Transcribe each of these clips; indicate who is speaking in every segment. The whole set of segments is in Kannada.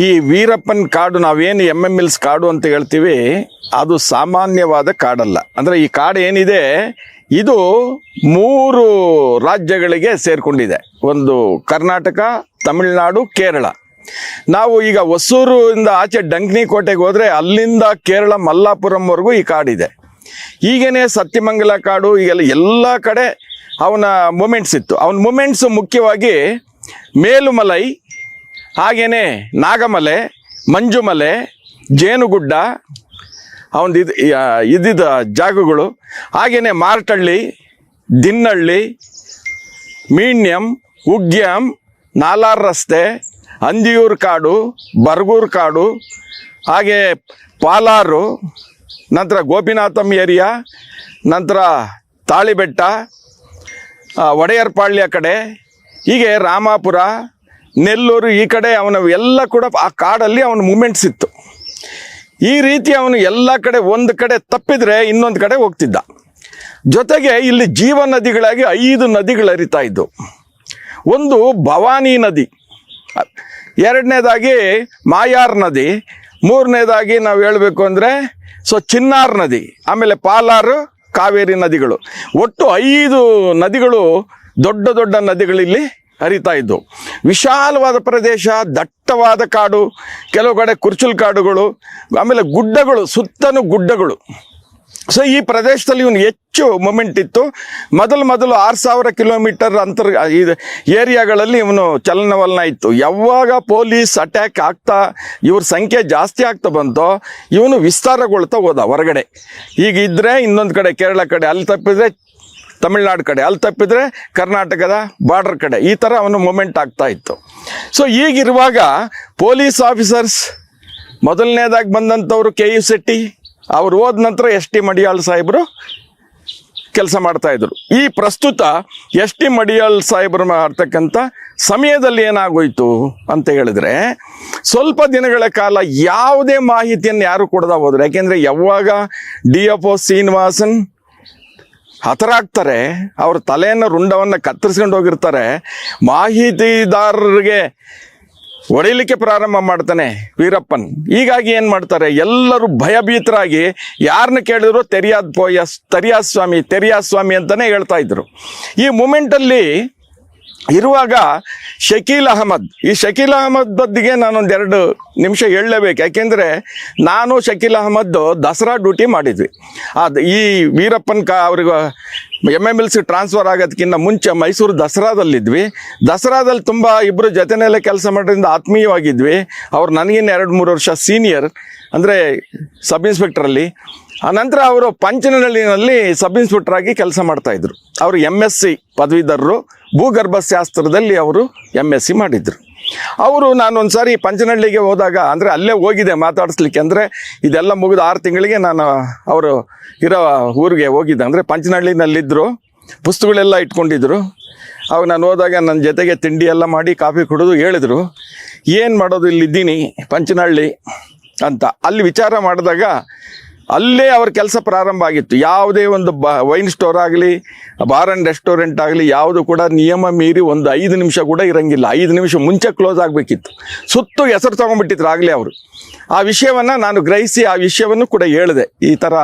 Speaker 1: ಈ ವೀರಪ್ಪನ್ ಕಾಡು ನಾವೇನು ಎಂ ಎಂ ಎಲ್ಸ್ ಕಾಡು ಅಂತ ಹೇಳ್ತೀವಿ, ಅದು ಸಾಮಾನ್ಯವಾದ ಕಾಡಲ್ಲ. ಅಂದರೆ ಈ ಕಾಡು ಏನಿದೆ, ಇದು ಮೂರು ರಾಜ್ಯಗಳಿಗೆ ಸೇರಿಕೊಂಡಿದೆ. ಒಂದು ಕರ್ನಾಟಕ, ತಮಿಳುನಾಡು, ಕೇರಳ. ನಾವು ಈಗ ಹೊಸೂರಿಂದ ಆಚೆ ಡಂಕ್ನಿ ಕೋಟೆಗೆ ಹೋದರೆ ಅಲ್ಲಿಂದ ಕೇರಳ ಮಲ್ಲಾಪುರಂವರೆಗೂ ಈ ಕಾಡಿದೆ. ಈಗೇನೆ ಸತ್ಯಮಂಗಲ ಕಾಡು, ಈಗೆಲ್ಲ ಎಲ್ಲ ಕಡೆ ಅವನ ಮೂಮೆಂಟ್ಸ್ ಇತ್ತು. ಅವನ ಮೂಮೆಂಟ್ಸ್ ಮುಖ್ಯವಾಗಿ ಮೇಲುಮಲೈ ಹಾಗೇನೆ ನಾಗಮಲೆ, ಮಂಜುಮಲೆ, ಜೇನುಗುಡ್ಡ, ಅವನದು ಇದು ಇದ್ದಿದ್ದ ಜಾಗಗಳು, ಹಾಗೇನೆ ಮಾರ್ಟಳ್ಳಿ, ದಿನ್ನಳ್ಳಿ, ಮೀಣ್ಯಂ, ಉಗ್ಯಂ, ನಾಲಾರ್ ರಸ್ತೆ, ಅಂದಿಯೂರು ಕಾಡು, ಬರ್ಗೂರು ಕಾಡು, ಹಾಗೆ ಪಾಲಾರು, ನಂತರ ಗೋಪಿನಾಥಂ ಏರಿಯಾ, ನಂತರ ತಾಳಿಬೆಟ್ಟ ಒಡೆಯರ್ಪಾಳ್ಯ ಕಡೆ, ಹೀಗೆ ರಾಮಾಪುರ ನೆಲ್ಲೂರು ಈ ಕಡೆ ಅವನ ಎಲ್ಲ ಕೂಡ ಆ ಕಾಡಲ್ಲಿ ಅವನ ಮೂಮೆಂಟ್ಸ್ ಇತ್ತು. ಈ ರೀತಿ ಅವನು ಎಲ್ಲ ಕಡೆ ಒಂದು ಕಡೆ ತಪ್ಪಿದ್ರೆ ಇನ್ನೊಂದು ಕಡೆ ಹೋಗ್ತಿದ್ದ. ಜೊತೆಗೆ ಇಲ್ಲಿ ಜೀವ ನದಿಗಳಾಗಿ ಐದು ನದಿಗಳು ಹರಿತಾ ಇದ್ದವು. ಒಂದು ಭವಾನಿ ನದಿ, ಎರಡನೇದಾಗಿ ಮಾಯಾರ್ ನದಿ, ಮೂರನೇದಾಗಿ ನಾವು ಹೇಳಬೇಕು ಅಂದರೆ ಸೊ ಚಿನ್ನಾರ್ ನದಿ, ಆಮೇಲೆ ಪಾಲಾರು, ಕಾವೇರಿ ನದಿಗಳು. ಒಟ್ಟು ಐದು ನದಿಗಳು ದೊಡ್ಡ ದೊಡ್ಡ ನದಿಗಳಿಲ್ಲಿ ಹರಿತಾ ಇದ್ದವು ವಿಶಾಲವಾದ ಪ್ರದೇಶ, ದಟ್ಟವಾದ ಕಾಡು, ಕೆಲವು ಕಡೆ ಕುರ್ಚುಲ್ ಕಾಡುಗಳು, ಆಮೇಲೆ ಗುಡ್ಡಗಳು ಸುತ್ತಲೂ ಗುಡ್ಡಗಳು. ಸೊ ಈ ಪ್ರದೇಶದಲ್ಲಿ ಇವನು ಹೆಚ್ಚು ಮೊಮೆಂಟ್ ಇತ್ತು. ಮೊದಲು ಮೊದಲು ಆರು ಸಾವಿರ ಕಿಲೋಮೀಟರ್ ಅಂತರ್, ಇದು ಏರಿಯಾಗಳಲ್ಲಿ ಇವನು ಚಲನವಲನ ಇತ್ತು. ಯಾವಾಗ ಪೊಲೀಸ್ ಅಟ್ಯಾಕ್ ಆಗ್ತಾ, ಇವ್ರ ಸಂಖ್ಯೆ ಜಾಸ್ತಿ ಆಗ್ತಾ ಬಂತೋ, ಇವನು ವಿಸ್ತಾರಗೊಳ್ತಾ ಹೋದ ಹೊರಗಡೆ. ಈಗ ಇದ್ದರೆ ಇನ್ನೊಂದು ಕಡೆ, ಕೇರಳ ಕಡೆ, ಅಲ್ಲಿ ತಪ್ಪಿದ್ರೆ ತಮಿಳ್ನಾಡು ಕಡೆ. ಅಲ್ಲಿ ತಪ್ಪಿದ್ರೆ ಕರ್ನಾಟಕದ ಬಾರ್ಡರ್ ಕಡೆ. ಈ ಥರ ಅವನು ಮೂಮೆಂಟ್ ಆಗ್ತಾ ಇತ್ತು. ಸೊ ಈಗಿರುವಾಗ ಪೊಲೀಸ್ ಆಫೀಸರ್ಸ್ ಮೊದಲನೇದಾಗಿ ಬಂದಂಥವ್ರು ಕೆ ಯು ಶೆಟ್ಟಿ ಅವ್ರು ಹೋದ ನಂತರ ಎಸ್ ಟಿ ಮಡಿಯಾಳ್ ಸಾಹೇಬರು ಕೆಲಸ ಮಾಡ್ತಾಯಿದ್ರು ಈ ಪ್ರಸ್ತುತ ಎಸ್ ಟಿ ಮಡಿಯಾಳ್ ಸಾಹೇಬರು ಮಾಡ್ತಕ್ಕಂಥ ಸಮಯದಲ್ಲಿ ಏನಾಗೋಯ್ತು ಅಂತ ಹೇಳಿದ್ರೆ, ಸ್ವಲ್ಪ ದಿನಗಳ ಕಾಲ ಯಾವುದೇ ಮಾಹಿತಿಯನ್ನು ಯಾರು ಕೊಡದ ಹೋದ್ರು. ಯಾಕೆಂದರೆ ಯಾವಾಗ ಡಿ ಎಫ್ ಒ ಶ್ರೀನಿವಾಸನ್ ಹತರಾಗ್ತಾರೆ. ಅವ್ರ ತಲೆಯನ್ನು, ರುಂಡವನ್ನು ಕತ್ತರಿಸ್ಕೊಂಡು ಹೋಗಿರ್ತಾರೆ. ಮಾಹಿತಿದಾರರಿಗೆ ಹೊಡಿಲಿಕ್ಕೆ ಪ್ರಾರಂಭ ಮಾಡ್ತಾನೆ ವೀರಪ್ಪನ್. ಹೀಗಾಗಿ ಏನು ಮಾಡ್ತಾರೆ? ಎಲ್ಲರೂ ಭಯಭೀತರಾಗಿ ಯಾರನ್ನ ಕೇಳಿದ್ರು ತೆರಿಯಾದ್ ಪೋಯಸ್, ತೆರಿಯಾದ್ ಸ್ವಾಮಿ ಸ್ವಾಮಿ ಅಂತಲೇ ಹೇಳ್ತಾ ಇದ್ರು. ಈ ಮೂಮೆಂಟಲ್ಲಿ ಇರುವಾಗ ಶಕೀಲ್ ಅಹಮದ್, ಈ ಶಕೀಲ್ ಅಹಮದ್ ಬದ್ದಿಗೆ ನಾನೊಂದು ಎರಡು ನಿಮಿಷ ಹೇಳಲೇಬೇಕು. ಯಾಕೆಂದರೆ ನಾನು ಶಕೀಲ್ ಅಹಮದ್ದು ದಸರಾ ಡ್ಯೂಟಿ ಮಾಡಿದ್ವಿ. ಅದು ಈ ವೀರಪ್ಪನ್ ಕ ಅವ್ರಿಗೆ ಎಂ ಎಂ ಎಲ್ ಟ್ರಾನ್ಸ್ಫರ್ ಆಗೋದಕ್ಕಿಂತ ಮುಂಚೆ ಮೈಸೂರು ದಸರಾದಲ್ಲಿದ್ವಿ. ದಸರಾದಲ್ಲಿ ತುಂಬ ಇಬ್ಬರು ಜೊತೆಯಲ್ಲೇ ಕೆಲಸ ಮಾಡೋದ್ರಿಂದ ಆತ್ಮೀಯವಾಗಿದ್ವಿ. ಅವ್ರು ನನಗಿನ್ನ ಎರಡು ಮೂರು ವರ್ಷ ಸೀನಿಯರ್ ಅಂದರೆ ಸಬ್ ಇನ್ಸ್ಪೆಕ್ಟ್ರಲ್ಲಿ ಆನಂತರ ಅವರು ಪಂಚನಹಳ್ಳಿನಲ್ಲಿ ಸಬ್ ಇನ್ಸ್ಪೆಕ್ಟರ್ ಆಗಿ ಕೆಲಸ ಮಾಡ್ತಾಯಿದ್ರು ಅವರು ಎಂ ಎಸ್ ಸಿ ಪದವೀಧರರು ಭೂಗರ್ಭಶಾಸ್ತ್ರದಲ್ಲಿ ಅವರು ಎಂ ಎಸ್ ಸಿ ಮಾಡಿದ್ರು. ಅವರು ನಾನು ಒಂದು ಸಾರಿ ಪಂಚನಹಳ್ಳಿಗೆ ಹೋದಾಗ, ಅಂದರೆ ಅಲ್ಲೇ ಹೋಗಿದೆ ಮಾತಾಡಿಸ್ಲಿಕ್ಕೆ, ಅಂದರೆ ಇದೆಲ್ಲ ಮುಗಿದ ಆರು ತಿಂಗಳಿಗೆ ನಾನು ಅವರು ಇರೋ ಊರಿಗೆ ಹೋಗಿದ್ದೆ. ಅಂದರೆ ಪಂಚನಹಳ್ಳಿನಲ್ಲಿದ್ದರು ಪುಸ್ತಕಗಳೆಲ್ಲ ಇಟ್ಕೊಂಡಿದ್ರು. ಅವಾಗ ನಾನು ಹೋದಾಗ ನನ್ನ ಜೊತೆಗೆ ತಿಂಡಿ ಎಲ್ಲ ಮಾಡಿ ಕಾಫಿ ಕುಡಿದು ಹೇಳಿದರು, ಏನು ಮಾಡೋದು ಇಲ್ಲಿದ್ದೀನಿ ಪಂಚನಹಳ್ಳಿ? ಅಂತ. ಅಲ್ಲಿ ವಿಚಾರ ಮಾಡಿದಾಗ ಅಲ್ಲೇ ಅವ್ರ ಕೆಲಸ ಪ್ರಾರಂಭ ಆಗಿತ್ತು. ಯಾವುದೇ ಒಂದು ಬ, ವೈನ್ ಸ್ಟೋರ್ ಆಗಲಿ, ಬಾರ್ ಆ್ಯಂಡ್ ರೆಸ್ಟೋರೆಂಟ್ ಆಗಲಿ, ಯಾವುದು ಕೂಡ ನಿಯಮ ಮೀರಿ ಒಂದು ಐದು ನಿಮಿಷ ಕೂಡ ಇರಂಗಿಲ್ಲ. ಐದು ನಿಮಿಷ ಮುಂಚೆ ಕ್ಲೋಸ್ ಆಗಬೇಕಿತ್ತು. ಸುತ್ತು ಹೆಸರು ತೊಗೊಂಡ್ಬಿಟ್ಟಿದ್ರು ಆಗಲೇ ಅವರು. ಆ ವಿಷಯವನ್ನು ನಾನು ಗ್ರಹಿಸಿ ಆ ವಿಷಯವನ್ನು ಕೂಡ ಹೇಳಿದೆ. ಈ ಥರ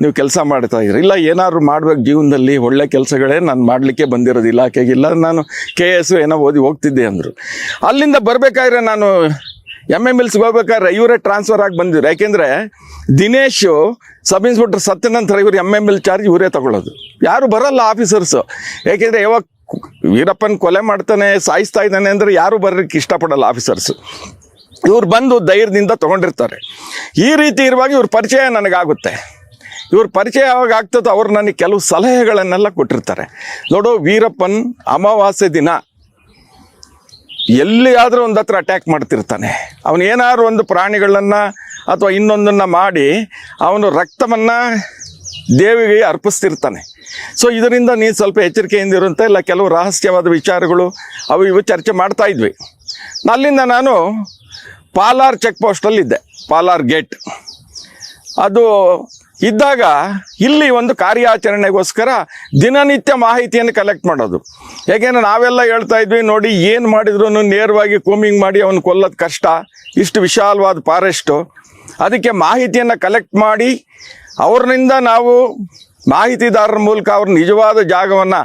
Speaker 1: ನೀವು ಕೆಲಸ ಮಾಡ್ತಾ ಇದ್ರಿ. ಇಲ್ಲ, ಏನಾದರೂ ಮಾಡ್ಬೇಕು ಜೀವನದಲ್ಲಿ, ಒಳ್ಳೆ ಕೆಲಸಗಳೇ ನಾನು ಮಾಡಲಿಕ್ಕೆ ಬಂದಿರೋದು ಇಲಾಖೆಗಿಲ್ಲ ನಾನು ಕೆ ಎಸ್ ಏನೋ ಓದಿ ಹೋಗ್ತಿದ್ದೆ ಅಂದರು. ಅಲ್ಲಿಂದ ಬರಬೇಕಾದ್ರೆ ನಾನು ಎಂ ಎಂ ಎಲ್ಸ್ಗೆ ಹೋಗ್ಬೇಕಾದ್ರೆ ಇವರೇ ಟ್ರಾನ್ಸ್ಫರ್ ಆಗಿ ಬಂದಿದ್ರು. ಯಾಕೆಂದರೆ ದಿನೇಶು ಸಬ್ ಇನ್ಸ್ಪೆಕ್ಟರ್ ಸತ್ತ ನಂತರ ಇವರು ಎಂ ಎಂ ಎಲ್ ಚಾರ್ಜ್ ಇವರೇ ತಗೊಳ್ಳೋದು. ಯಾರು ಬರಲ್ಲ ಆಫೀಸರ್ಸು ಯಾಕೆಂದರೆ ಯಾವಾಗ ವೀರಪ್ಪನ ಕೊಲೆ ಮಾಡ್ತಾನೆ, ಸಾಯಿಸ್ತಾ ಇದ್ದಾನೆ ಅಂದರೆ ಯಾರು ಬರೋಕ್ಕೆ ಇಷ್ಟಪಡಲ್ಲ ಆಫೀಸರ್ಸ್ ಇವ್ರು ಬಂದು ಧೈರ್ಯದಿಂದ ತಗೊಂಡಿರ್ತಾರೆ. ಈ ರೀತಿ ಇರುವಾಗ ಇವ್ರ ಪರಿಚಯ ನನಗಾಗುತ್ತೆ. ಇವ್ರ ಪರಿಚಯ ಯಾವಾಗ ಆಗ್ತದೋ ಅವ್ರು ನನಗೆ ಕೆಲವು ಸಲಹೆಗಳನ್ನೆಲ್ಲ ಕೊಟ್ಟಿರ್ತಾರೆ. ನೋಡು ವೀರಪ್ಪನ್ ಅಮಾವಾಸ್ಯೆ ದಿನ ಎಲ್ಲಿಯಾದರೂ ಒಂದು ಹತ್ರ ಅಟ್ಯಾಕ್ ಮಾಡ್ತಿರ್ತಾನೆ. ಅವನು ಏನಾದ್ರು ಒಂದು ಪ್ರಾಣಿಗಳನ್ನು ಅಥವಾ ಇನ್ನೊಂದನ್ನು ಮಾಡಿ ಅವನು ರಕ್ತವನ್ನು ದೇವಿಗೆ ಅರ್ಪಿಸ್ತಿರ್ತಾನೆ. ಸೊ ಇದರಿಂದ ನೀನು ಸ್ವಲ್ಪ ಎಚ್ಚರಿಕೆಯಿಂದ ಇರುವಂತೆ ಇಲ್ಲ, ಕೆಲವು ರಹಸ್ಯವಾದ ವಿಚಾರಗಳು ಅವು ಇವು ಚರ್ಚೆ ಮಾಡ್ತಾ ಇದ್ವಿ. ಅಲ್ಲಿಂದ ನಾನು ಪಾಲಾರ್ ಚೆಕ್ ಪೋಸ್ಟಲ್ಲಿದ್ದೆ ಪಾಲಾರ್ ಗೇಟ್ ಅದು ಇದ್ದಾಗ ಇಲ್ಲಿ ಒಂದು ಕಾರ್ಯಾಚರಣೆಗೋಸ್ಕರ ದಿನನಿತ್ಯ ಮಾಹಿತಿಯನ್ನು ಕಲೆಕ್ಟ್ ಮಾಡೋದು. ಯಾಕೆಂದ್ರೆ ನಾವೆಲ್ಲ ಹೇಳ್ತಾ ಇದ್ವಿ, ನೋಡಿ ಏನು ಮಾಡಿದ್ರು ನೇರವಾಗಿ ಕೂಮಿಂಗ್ ಮಾಡಿ ಅವನು ಕೊಲ್ಲೋದು ಕಷ್ಟ, ಇಷ್ಟು ವಿಶಾಲವಾದ ಫಾರೆಸ್ಟು ಅದಕ್ಕೆ ಮಾಹಿತಿಯನ್ನು ಕಲೆಕ್ಟ್ ಮಾಡಿ, ಅವ್ರನಿಂದ ನಾವು ಮಾಹಿತಿದಾರರ ಮೂಲಕ ಅವ್ರ ನಿಜವಾದ ಜಾಗವನ್ನು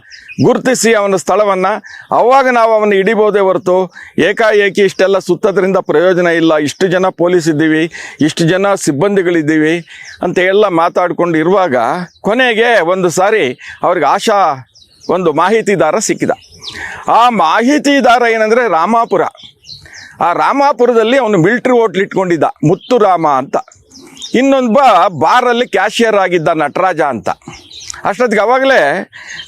Speaker 1: ಗುರುತಿಸಿ ಅವನ ಸ್ಥಳವನ್ನು, ಅವಾಗ ನಾವು ಅವನ್ನ ಹಿಡಿಬೋದೇ ಹೊರತು ಏಕಾಏಕಿ ಇಷ್ಟೆಲ್ಲ ಸುತ್ತೋದ್ರಿಂದ ಪ್ರಯೋಜನ ಇಲ್ಲ. ಇಷ್ಟು ಜನ ಪೊಲೀಸ್ ಇದ್ದೀವಿ ಇಷ್ಟು ಜನ ಸಿಬ್ಬಂದಿಗಳಿದ್ದೀವಿ ಅಂತ ಎಲ್ಲ ಮಾತಾಡಿಕೊಂಡು ಇರುವಾಗ ಕೊನೆಗೆ ಒಂದು ಸಾರಿ ಅವ್ರಿಗೆ ಆಶಾ ಒಂದು ಮಾಹಿತಿದಾರ ಸಿಕ್ಕಿದ. ಆ ಮಾಹಿತಿದಾರ ಏನಂದರೆ ರಾಮಾಪುರ. ಆ ರಾಮಾಪುರದಲ್ಲಿ ಅವನು ಮಿಲ್ಟ್ರಿ ಹೋಟ್ಲ್ ಇಟ್ಕೊಂಡಿದ್ದ ಮುತ್ತುರಾಮ ಅಂತ. ಇನ್ನೊಬ್ಬ ಬಾರಲ್ಲಿ ಕ್ಯಾಶಿಯರ್ ಆಗಿದ್ದ ನಟರಾಜ ಅಂತ. ಅಷ್ಟೊತ್ತಿಗೆ ಅವಾಗಲೇ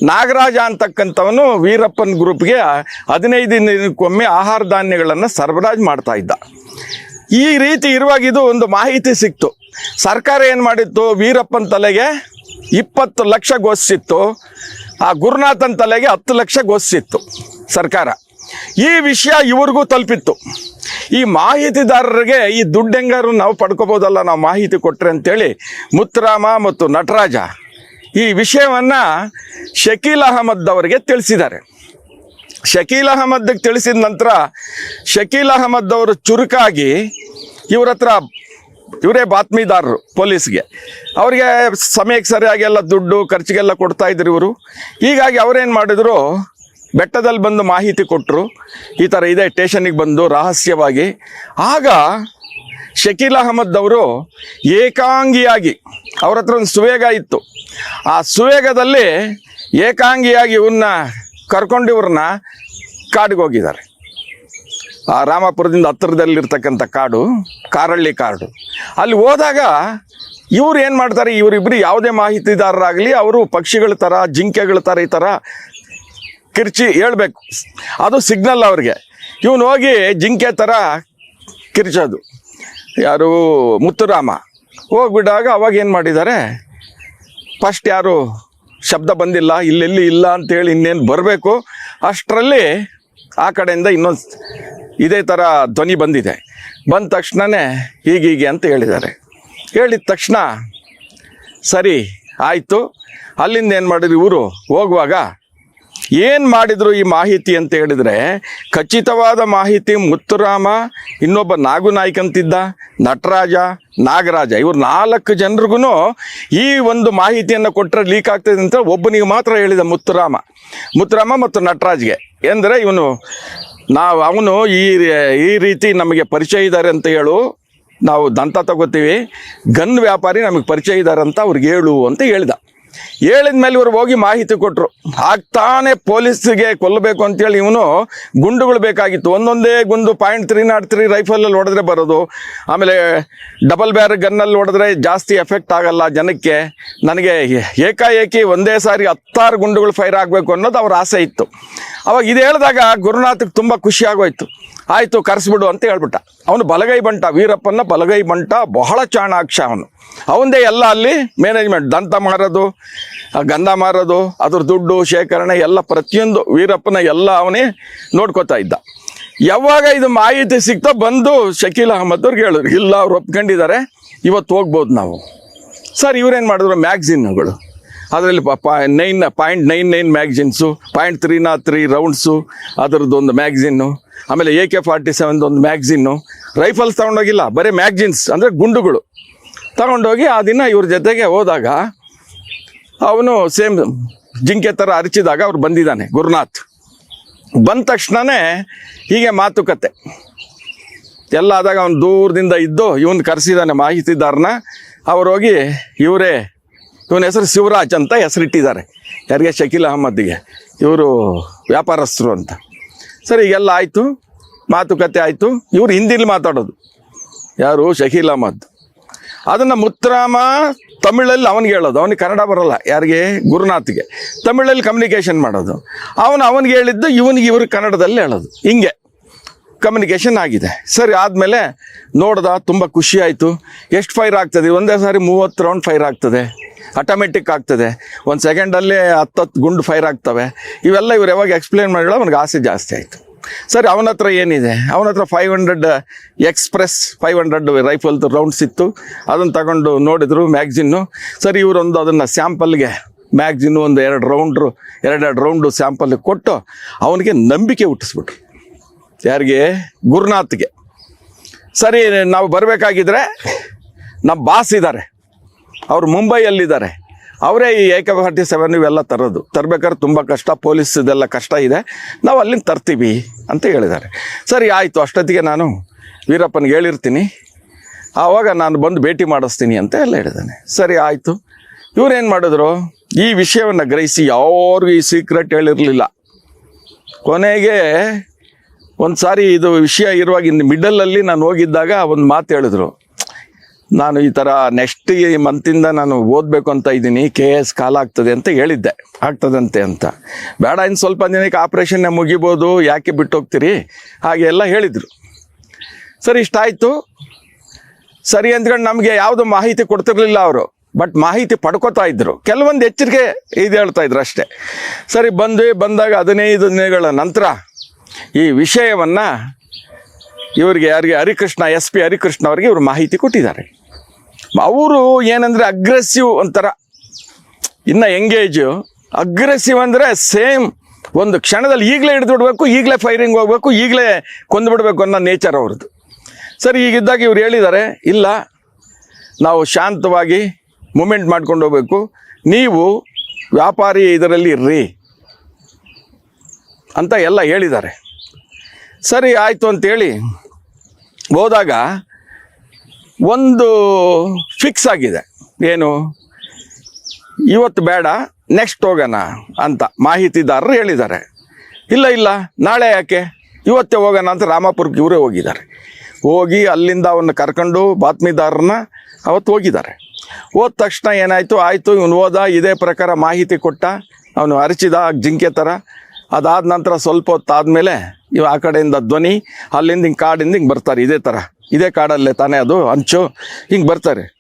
Speaker 1: ನಾಗರಾಜ ಅಂತಕ್ಕಂಥವನು ವೀರಪ್ಪನ ಗ್ರೂಪ್ಗೆ ಹದಿನೈದು ದಿನಕ್ಕೊಮ್ಮೆ ಆಹಾರ ಧಾನ್ಯಗಳನ್ನು ಸರಬರಾಜು ಮಾಡ್ತಾ ಇದ್ದ. ಈ ರೀತಿ ಇರುವಾಗ ಇದು ಒಂದು ಮಾಹಿತಿ ಸಿಕ್ತು. ಸರ್ಕಾರ ಏನು ಮಾಡಿತ್ತು? ವೀರಪ್ಪನ ತಲೆಗೆ ಇಪ್ಪತ್ತು ಲಕ್ಷ ಘೋಷಿಸಿತ್ತು ಆ ಗುರುನಾಥನ್ ತಲೆಗೆ ಹತ್ತು ಲಕ್ಷ ಘೋಷಿಸಿತ್ತು ಸರ್ಕಾರ. ಈ ವಿಷಯ ಇವ್ರಿಗೂ ತಲುಪಿತ್ತು. ಈ ಮಾಹಿತಿದಾರರಿಗೆ ಈ ದುಡ್ಡೆಂಗಾರು ನಾವು ಪಡ್ಕೋಬೋದಲ್ಲ, ನಾವು ಮಾಹಿತಿ ಕೊಟ್ಟರೆ ಅಂತೇಳಿ ಮುತ್ತುರಾಮ ಮತ್ತು ನಟರಾಜ ಈ ವಿಷಯವನ್ನು ಶಕೀಲ್ ಅಹಮದ್ ಅವರಿಗೆ ತಿಳಿಸಿದ್ದಾರೆ. ಶಕೀಲ್ ಅಹಮದ್ಗೆ ತಿಳಿಸಿದ ನಂತರ ಶಕೀಲ್ ಅಹಮದ್ ಅವರು ಚುರುಕಾಗಿ ಇವ್ರ ಹತ್ರ ಇವರೇ ಬಾತ್ಮೀದಾರರು ಪೊಲೀಸ್ಗೆ. ಅವರಿಗೆ ಸಮಯಕ್ಕೆ ಸರಿಯಾಗಿ ಎಲ್ಲ ದುಡ್ಡು ಖರ್ಚಿಗೆಲ್ಲ ಕೊಡ್ತಾ ಇದ್ರು ಇವರು. ಹೀಗಾಗಿ ಅವರೇನು ಮಾಡಿದ್ರು ಬೆಟ್ಟದಲ್ಲಿ ಬಂದು ಮಾಹಿತಿ ಕೊಟ್ಟರು ಈ ಥರ ಇದೆ ಸ್ಟೇಷನಿಗೆ ಬಂದು ರಹಸ್ಯವಾಗಿ. ಆಗ ಶಕೀಲ್ ಅಹಮದ್ ಅವರು ಏಕಾಂಗಿಯಾಗಿ, ಅವ್ರ ಹತ್ರ ಒಂದು ಸುವೇಗ ಇತ್ತು. ಆ ಸುವೇಗದಲ್ಲಿ ಏಕಾಂಗಿಯಾಗಿ ಇವ್ರನ್ನ ಕರ್ಕೊಂಡು ಇವ್ರನ್ನ ಕಾಡಿಗೆ ಹೋಗಿದ್ದಾರೆ. ಆ ರಾಮಾಪುರದಿಂದ ಹತ್ತಿರದಲ್ಲಿರ್ತಕ್ಕಂಥ ಕಾಡು, ಕಾರಳ್ಳಿ ಕಾಡು. ಅಲ್ಲಿ ಹೋದಾಗ ಇವ್ರು ಏನು ಮಾಡ್ತಾರೆ ಇವರಿಬ್ಬರು ಯಾವುದೇ ಮಾಹಿತಿದಾರರಾಗಲಿ, ಅವರು ಪಕ್ಷಿಗಳ ಥರ ಜಿಂಕೆಗಳ ಥರ ಈ ಥರ ಕಿರ್ಚಿ ಹೇಳ್ಬೇಕು. ಅದು ಸಿಗ್ನಲ್ ಅವ್ರಿಗೆ. ಇವನು ಹೋಗಿ ಜಿಂಕೆ ಥರ ಕಿರ್ಚೋದು. ಯಾರು ಮುತ್ತುರಾಮ. ಹೋಗ್ಬಿಟ್ಟಾಗ ಅವಾಗ ಏನು ಮಾಡಿದ್ದಾರೆ? ಫಸ್ಟ್ ಯಾರು ಶಬ್ದ ಬಂದಿಲ್ಲ, ಇಲ್ಲೆಲ್ಲಿ ಇಲ್ಲ ಅಂತೇಳಿ ಇನ್ನೇನು ಬರಬೇಕು? ಅಷ್ಟರಲ್ಲಿ ಆ ಕಡೆಯಿಂದ ಇನ್ನೊಂದು ಇದೇ ಥರ ಧ್ವನಿ ಬಂದಿದೆ. ಬಂದ ತಕ್ಷಣವೇ ಹೀಗೀಗೆ ಅಂತ ಹೇಳಿದ್ದಾರೆ. ಹೇಳಿದ ತಕ್ಷಣ ಸರಿ, ಆಯಿತು. ಅಲ್ಲಿಂದ ಏನು ಮಾಡಿದ್ರು ಇವರು? ಹೋಗುವಾಗ ಏನು ಮಾಡಿದ್ರು ಈ ಮಾಹಿತಿ ಅಂತ ಹೇಳಿದ್ರೆ, ಖಚಿತವಾದ ಮಾಹಿತಿ ಮುತ್ತುರಾಮ, ಇನ್ನೊಬ್ಬ ನಾಗು ನಾಯ್ಕ ಅಂತಿದ್ದ, ನಟರಾಜ, ನಾಗರಾಜ, ಇವ್ರು ನಾಲ್ಕು ಜನರಿಗೂ ಈ ಒಂದು ಮಾಹಿತಿಯನ್ನು ಕೊಟ್ಟರೆ ಲೀಕ್ ಆಗ್ತದೆ ಅಂತ ಒಬ್ಬನಿಗೆ ಮಾತ್ರ ಹೇಳಿದ ಮುತ್ತುರಾಮ. ಮುತ್ತುರಾಮ ಮತ್ತು ನಟರಾಜ್ಗೆ. ಎಂದರೆ ಇವನು, ನಾವು ಅವನು ಈ ಈ ರೀತಿ ನಮಗೆ ಪರಿಚಯ ಇದ್ದಾರೆ ಅಂತ ಹೇಳು, ನಾವು ದಂತ ತಗೋತೀವಿ, ಗನ್ ವ್ಯಾಪಾರಿ ನಮಗೆ ಪರಿಚಯ ಇದ್ದಾರೆ ಅಂತ ಅವ್ರಿಗೆ ಹೇಳು ಅಂತ ಹೇಳಿದ. ಹೇಳಿದ ಮೇಲೆ ಇವರು ಹೋಗಿ ಮಾಹಿತಿ ಕೊಟ್ಟರು ಆಗ್ತಾನೆ ಪೊಲೀಸ್ಗೆ ಕೊಲ್ಲಬೇಕು ಅಂತೇಳಿ ಇವನು ಗುಂಡುಗಳು ಬೇಕಾಗಿತ್ತು. ಒಂದೊಂದೇ ಗುಂಡು ಪಾಯಿಂಟ್ ತ್ರೀ ನಾಟ್ ತ್ರೀ ರೈಫಲಲ್ಲಿ ಹೊಡೆದ್ರೆ ಬರೋದು. ಆಮೇಲೆ ಡಬಲ್ ಬ್ಯಾರ್ ಗನ್ನಲ್ಲಿ ಹೊಡೆದ್ರೆ ಜಾಸ್ತಿ ಎಫೆಕ್ಟ್ ಆಗಲ್ಲ ಜನಕ್ಕೆ. ನನಗೆ ಏಕಾಏಕಿ ಒಂದೇ ಸಾರಿ ಹತ್ತಾರು ಗುಂಡುಗಳು ಫೈರ್ ಆಗಬೇಕು ಅನ್ನೋದು ಅವ್ರ ಆಸೆ ಇತ್ತು. ಅವಾಗ ಇದು ಹೇಳಿದಾಗ ಗುರುನಾಥ್ ತುಂಬ ಖುಷಿ ಆಗೋಯ್ತು. ಆಯಿತು, ಕರೆಸ್ಬಿಡು ಅಂತ ಹೇಳ್ಬಿಟ್ಟ. ಅವನು ಬಲಗೈ ಬಂಟ ವೀರಪ್ಪನ ಬಲಗೈ ಬಂಟ, ಬಹಳ ಚಾಣಾಕ್ಷ ಅವನು. ಅವಂದೇ ಎಲ್ಲ ಅಲ್ಲಿ ಮ್ಯಾನೇಜ್ಮೆಂಟ್ ದಂತ ಮಾರೋದು, ಗಂಧ ಮಾರೋದು, ಅದ್ರ ದುಡ್ಡು, ಶೇಖರಣೆ, ಎಲ್ಲ ಪ್ರತಿಯೊಂದು ವೀರಪ್ಪನ ಎಲ್ಲ ಅವನೇ ನೋಡ್ಕೋತಾ ಇದ್ದ. ಯಾವಾಗ ಇದು ಮಾಹಿತಿ ಸಿಗ್ತಾ ಬಂದು ಶಕೀಲ್ ಅಹಮದ್ ಅವ್ರಿಗೆ ಹೇಳಿದ್ರು. ಇಲ್ಲ, ಅವ್ರು ಒಪ್ಕೊಂಡಿದ್ದಾರೆ. ಇವತ್ತು ಹೋಗ್ಬೋದು ನಾವು. ಸರ್, ಇವ್ರೇನು ಮಾಡಿದ್ರು? ಮ್ಯಾಗ್ಝಿನ್ಗಳು ಅದರಲ್ಲಿ nine point nine nine magazines point three ನಾ ತ್ರೀ ರೌಂಡ್ಸು ಅದರದ್ದು ಒಂದು ಮ್ಯಾಗ್ಝಿನ್ನು ಆಮೇಲೆ ಎ ಕೆ ಫಾರ್ಟಿ ಸೆವೆನ್ದು ಒಂದು ಮ್ಯಾಗ್ಝಿನ್ನು ರೈಫಲ್ಸ್ ತೊಗೊಂಡೋಗಿಲ್ಲ, ಬರೀ ಮ್ಯಾಗ್ಝಿನ್ಸ್ ಅಂದರೆ ಗುಂಡುಗಳು. ತಗೊಂಡೋಗಿ ಆ ದಿನ ಇವ್ರ ಜೊತೆಗೆ ಹೋದಾಗ, ಅವನು ಸೇಮ್ ಜಿಂಕೆ ಥರ ಅರಿಚಿದಾಗ ಅವ್ರು ಬಂದಿದ್ದಾನೆ, ಗುರುನಾಥ್. ಬಂದ ತಕ್ಷಣವೇ ಹೀಗೆ ಮಾತುಕತೆ. ಎಲ್ಲ ಆದಾಗ ಅವನು ದೂರದಿಂದ ಇದ್ದು, ಇವನು ಕರೆಸಿದ್ದಾನೆ ಮಾಹಿತಿದಾರನ, ಅವ್ರು ಹೋಗಿ ಇವರೇ ಇವನ ಹೆಸರು ಶಿವರಾಜ್ ಅಂತ ಹೆಸರಿಟ್ಟಿದ್ದಾರೆ. ಯಾರಿಗೆ? ಶಕೀಲ್ ಅಹಮದ್ಗೆ. ಇವರು ವ್ಯಾಪಾರಸ್ಥರು ಅಂತ. ಸರಿ, ಈಗೆಲ್ಲ ಆಯಿತು. ಮಾತುಕತೆ ಆಯಿತು. ಇವರು ಹಿಂದಿಲಿ ಮಾತಾಡೋದು. ಯಾರು? ಶಕೀಲ್ ಅಹಮದ್. ಅದನ್ನು ಮುತ್ತರಾಮ ತಮಿಳಲ್ಲಿ ಅವನಿಗೆ ಹೇಳೋದು. ಅವನಿಗೆ ಕನ್ನಡ ಬರೋಲ್ಲ. ಯಾರಿಗೆ? ಗುರುನಾಥ್ಗೆ ತಮಿಳಲ್ಲಿ ಕಮ್ಯುನಿಕೇಷನ್ ಮಾಡೋದು. ಅವನು ಅವನಿಗೆ ಹೇಳಿದ್ದು ಇವನಿಗೆ ಇವರು ಕನ್ನಡದಲ್ಲಿ ಹೇಳೋದು. ಹಿಂಗೆ ಕಮ್ಯುನಿಕೇಷನ್ ಆಗಿದೆ. ಸರಿ, ಆದಮೇಲೆ ನೋಡ್ದ, ತುಂಬ ಖುಷಿ ಆಯಿತು. ಎಷ್ಟು ಫೈರ್ ಆಗ್ತದೆ? ಒಂದೇ ಸಾರಿ ಮೂವತ್ತು ರೌಂಡ್ ಫೈರ್ ಆಗ್ತದೆ. ಆಟೋಮೆಟಿಕ್ ಆಗ್ತದೆ. ಒಂದು ಸೆಕೆಂಡಲ್ಲಿ ಹತ್ತತ್ತು ಗುಂಡು ಫೈರ್ ಆಗ್ತವೆ. ಇವೆಲ್ಲ ಇವ್ರು ಯಾವಾಗ ಎಕ್ಸ್ಪ್ಲೇನ್ ಮಾಡಿರೋ ಅವ್ನಿಗೆ ಆಸೆ ಜಾಸ್ತಿ ಆಯಿತು. ಸರಿ, ಅವನ ಹತ್ರ ಏನಿದೆ? ಅವನ ಹತ್ರ five hundred express five hundred ರೈಫಲ್ದು rounds ಇತ್ತು. ಅದನ್ನು ತಗೊಂಡು ನೋಡಿದ್ರು ಮ್ಯಾಗ್ಝಿನ್ನು ಸರಿ, ಇವರೊಂದು ಅದನ್ನು ಸ್ಯಾಂಪಲ್ಗೆ ಮ್ಯಾಗ್ಝಿನ್ನು ಒಂದು ಎರಡು ರೌಂಡ್ರು ಎರಡೆರಡು ರೌಂಡು ಸ್ಯಾಂಪಲ್ಗೆ ಕೊಟ್ಟು ಅವನಿಗೆ ನಂಬಿಕೆ ಹುಟ್ಟಿಸ್ಬಿಟ್ರು. ಯಾರಿಗೆ? ಗುರುನಾಥ್ಗೆ ಸರಿ, ನಾವು ಬರಬೇಕಾಗಿದ್ರೆ ನಮ್ಮ ಬಾಸ್ ಇದ್ದಾರೆ ಅವ್ರು ಮುಂಬೈಯಲ್ಲಿದ್ದಾರೆ. ಅವರೇ ಈ ಏಕ ಫಾರ್ಟಿ ಸೆವೆನ್ ಇವೆಲ್ಲ ತರೋದು. ತರಬೇಕಾದ್ರೆ ತುಂಬ ಕಷ್ಟ, ಪೊಲೀಸ್ ಇದೆಲ್ಲ ಕಷ್ಟ ಇದೆ. ನಾವು ಅಲ್ಲಿಂದ ತರ್ತೀವಿ ಅಂತ ಹೇಳಿದ್ದಾರೆ. ಸರಿ, ಆಯಿತು, ಅಷ್ಟೊತ್ತಿಗೆ ನಾನು ವೀರಪ್ಪನಿಗೆ ಹೇಳಿರ್ತೀನಿ. ಆವಾಗ ನಾನು ಬಂದು ಭೇಟಿ ಮಾಡಿಸ್ತೀನಿ ಅಂತ ಎಲ್ಲ ಹೇಳಿದ್ದಾನೆ. ಸರಿ, ಆಯಿತು. ಇವರೇನು ಮಾಡಿದ್ರು? ಈ ವಿಷಯವನ್ನು ಗ್ರಹಿಸಿ ಯಾರಿಗೂ ಈ ಸೀಕ್ರೆಟ್ ಹೇಳಿರಲಿಲ್ಲ. ಕೊನೆಗೆ ಒಂದು ಸಾರಿ ಇದು ವಿಷಯ ಇರುವಾಗ ಇನ್ನು ಮಿಡಲಲ್ಲಿ ನಾನು ಹೋಗಿದ್ದಾಗ ಒಂದು ಮಾತು ಹೇಳಿದ್ರು. ನಾನು ಈ ಥರ ನೆಕ್ಸ್ಟ್ ಈ ಮಂತಿಂದ ನಾನು ಓದಬೇಕು ಅಂತ ಇದ್ದೀನಿ. ಕೆ ಎಸ್ ಕಾಲ ಆಗ್ತದೆ ಅಂತ ಹೇಳಿದ್ದೆ. ಆಗ್ತದಂತೆ ಅಂತ. ಬೇಡ, ಇನ್ನು ಸ್ವಲ್ಪ ದಿನಕ್ಕೆ ಆಪ್ರೇಷನ್ನೇ ಮುಗಿಬೋದು. ಯಾಕೆ ಬಿಟ್ಟು ಹೋಗ್ತೀರಿ ಹಾಗೆ ಎಲ್ಲ ಹೇಳಿದರು. ಸರಿ, ಇಷ್ಟಾಯಿತು. ಸರಿ ಅಂದ್ಕೊಂಡು ನಮಗೆ ಯಾವುದು ಮಾಹಿತಿ ಕೊಡ್ತಿರ್ಲಿಲ್ಲ ಅವರು. ಬಟ್ ಮಾಹಿತಿ ಪಡ್ಕೋತಾ ಇದ್ರು. ಕೆಲವೊಂದು ಎಚ್ಚರಿಕೆ ಇದು ಹೇಳ್ತಾ ಇದ್ರು ಅಷ್ಟೇ. ಸರಿ, ಬಂದ್ವಿ. ಬಂದಾಗ ಹದಿನೈದು ದಿನಗಳ ನಂತರ ಈ ವಿಷಯವನ್ನು ಇವರಿಗೆ ಯಾರಿಗೆ ಹರಿಕೃಷ್ಣ, ಎಸ್ ಪಿ ಹರಿಕೃಷ್ಣ ಅವರಿಗೆ ಇವರು ಮಾಹಿತಿ ಕೊಟ್ಟಿದ್ದಾರೆ. ಅವರು ಏನಂದರೆ ಅಗ್ರೆಸಿವ್ ಒಂಥರ. ಇನ್ನು ಎಂಗೇಜು ಅಗ್ರೆಸಿವ್ ಅಂದರೆ ಸೇಮ್ ಒಂದು ಕ್ಷಣದಲ್ಲಿ ಈಗಲೇ ಹಿಡಿದು ಬಿಡಬೇಕು ಈಗಲೇ ಫೈರಿಂಗ್ ಹೋಗ್ಬೇಕು, ಈಗಲೇ ಕೊಂದುಬಿಡ್ಬೇಕು ಅನ್ನೋ ನೇಚರ್ ಅವ್ರದ್ದು. ಸರಿ ಈಗಿದ್ದಾಗ ಇವ್ರು ಹೇಳಿದ್ದಾರೆ, ಇಲ್ಲ, ನಾವು ಶಾಂತವಾಗಿ ಮೂಮೆಂಟ್ ಮಾಡ್ಕೊಂಡು ಹೋಗ್ಬೇಕು. ನೀವು ವ್ಯಾಪಾರಿ ಇದರಲ್ಲಿ ಇರ್ರಿ ಅಂತ ಎಲ್ಲ ಹೇಳಿದ್ದಾರೆ. ಸರಿ, ಆಯಿತು ಅಂತೇಳಿ ಹೋದಾಗ ಒಂದು ಫಿಕ್ಸ್ ಆಗಿದೆ. ಏನು? ಇವತ್ತು ಬೇಡ ನೆಕ್ಸ್ಟ್ ಹೋಗೋಣ ಅಂತ ಮಾಹಿತಿದಾರರು ಹೇಳಿದ್ದಾರೆ. ಇಲ್ಲ ಇಲ್ಲ, ನಾಳೆ ಯಾಕೆ? ಇವತ್ತೇ ಹೋಗೋಣ ಅಂತ ರಾಮಾಪುರಕ್ಕೆ ಇವರೇ ಹೋಗಿದ್ದಾರೆ. ಹೋಗಿ ಅಲ್ಲಿಂದ ಅವನ್ನ ಕರ್ಕೊಂಡು ಬಾತ್ಮೀದಾರರನ್ನ ಅವತ್ತು ಹೋಗಿದ್ದಾರೆ. ಹೋದ ತಕ್ಷಣ ಏನಾಯಿತು? ಆಯಿತು, ಇವನು ಹೋದ, ಇದೇ ಪ್ರಕಾರ ಮಾಹಿತಿ ಕೊಟ್ಟ, ಅವನು ಅರಚಿದ ಜಿಂಕೆ ಥರ ಅದಾದ ನಂತರ ಸ್ವಲ್ಪ ಹೊತ್ತಾದಮೇಲೆ ಇವು ಆ ಕಡೆಯಿಂದ ಧ್ವನಿ, ಅಲ್ಲಿಂದ ಹಿಂಗೆ ಕಾಡಿಂದ ಹಿಂಗೆ ಬರ್ತಾರೆ, ಇದೇ ಥರ ಇದೇ ಕಾಡಲ್ಲೇ ತಾನೇ ಅದು ಅಂಚು, ಹಿಂಗೆ ಬರ್ತಾರೆ.